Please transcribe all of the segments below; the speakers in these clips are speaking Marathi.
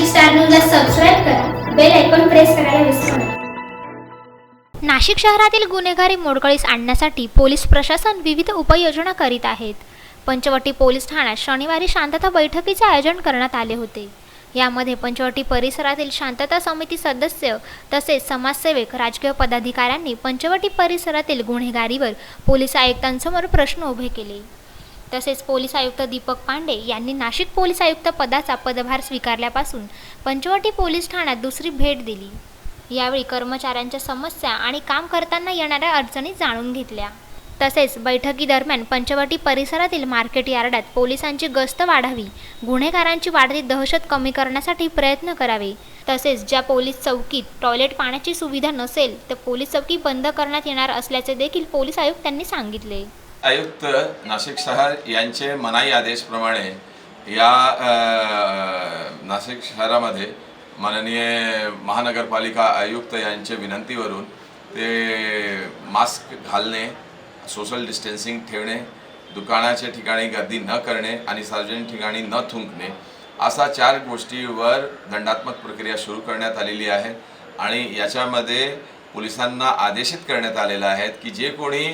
नाशिक स्टार न्यूजला सबस्क्राईब करा. बेल आयकॉन प्रेस करायला विसरू नका. नाशिक शहरातील गुन्हेगारी मोडकळीस आणण्यासाठी पोलीस प्रशासन विविध उपाययोजना करीत आहेत. पंचवटी पोलीस ठाण्यात शनिवारी शांतता बैठकीचे आयोजन करण्यात आले होते. यामध्ये पंचवटी परिसरातील शांतता समिती सदस्य तसेच समाजसेवक राजकीय पदाधिकाऱ्यांनी पंचवटी परिसरातील गुन्हेगारीवर पोलीस आयुक्तांसमोर प्रश्न उभे केले. तसेच पोलीस आयुक्त दीपक पांडे यांनी नाशिक पोलीस आयुक्त पदाचा पदभार स्वीकारल्यापासून पंचवटी पोलीस ठाण्यात दुसरी भेट दिली. यावेळी कर्मचाऱ्यांच्या समस्या आणि काम करताना येणाऱ्या अडचणी जाणून घेतल्या. तसेच बैठकीदरम्यान पंचवटी परिसरातील मार्केट यार्डात पोलिसांची गस्त वाढावी गुन्हेगारांची वाढती दहशत कमी करण्यासाठी प्रयत्न करावे. तसेच ज्या पोलीस चौकीत टॉयलेट पाण्याची सुविधा नसेल तर पोलीस चौकी बंद करण्यात येणार असल्याचे देखील पोलीस आयुक्तांनी सांगितले. आयुक्त नाशिक शहर यांचे मनाई आदेशप्रमाणे या नाशिक शहरामध्ये माननीय महानगरपालिका आयुक्त यांच्या विनंतीवरून ते मास्क घालणे सोशल डिस्टन्सिंग ठेवणे दुकानाच्या ठिकाणी गर्दी न करणे आणि सार्वजनिक ठिकाणी न थुंकणे असा चार गोष्टीवर दंडात्मक प्रक्रिया सुरू करण्यात आलेली आहे. आणि याच्यामध्ये पोलिसांना आदेशित करण्यात आलेलं आहे की जे कोणी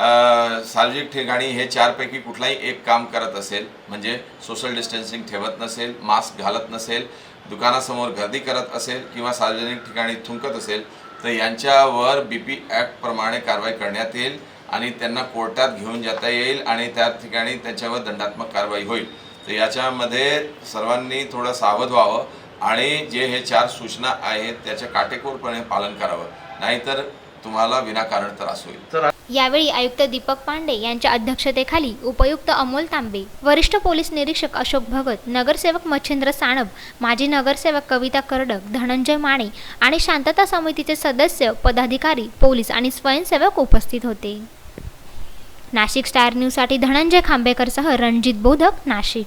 सार्वजनिक ठिकाणी हे चारपैकी कुठलाही एक काम करत असेल म्हणजे सोशल डिस्टन्सिंग ठेवत नसेल मास्क घालत नसेल दुकानासमोर गर्दी करत असेल किंवा सार्वजनिक ठिकाणी थुंकत असेल तर यांच्यावर बी पी ॲक्टप्रमाणे कारवाई करण्यात येईल आणि त्यांना कोर्टात घेऊन जाता येईल आणि त्या ठिकाणी त्यांच्यावर दंडात्मक कारवाई होईल. तर याच्यामध्ये सर्वांनी थोडं सावध व्हावं आणि जे हे चार सूचना आहेत त्याचं काटेकोरपणे पालन करावं. नाहीतर तुम्हाला विनाकारण त्रास होईल. यावेळी आयुक्त दीपक पांडे यांच्या अध्यक्षतेखाली उपयुक्त अमोल तांबे वरिष्ठ पोलीस निरीक्षक अशोक भगत नगरसेवक मच्छिंद्र साणप माजी नगरसेवक कविता कर्डक धनंजय माने आणि शांतता समितीचे सदस्य पदाधिकारी पोलीस आणि स्वयंसेवक उपस्थित होते. नाशिक स्टार न्यूजसाठी धनंजय खांबेकरसह रणजित बोधक नाशिक.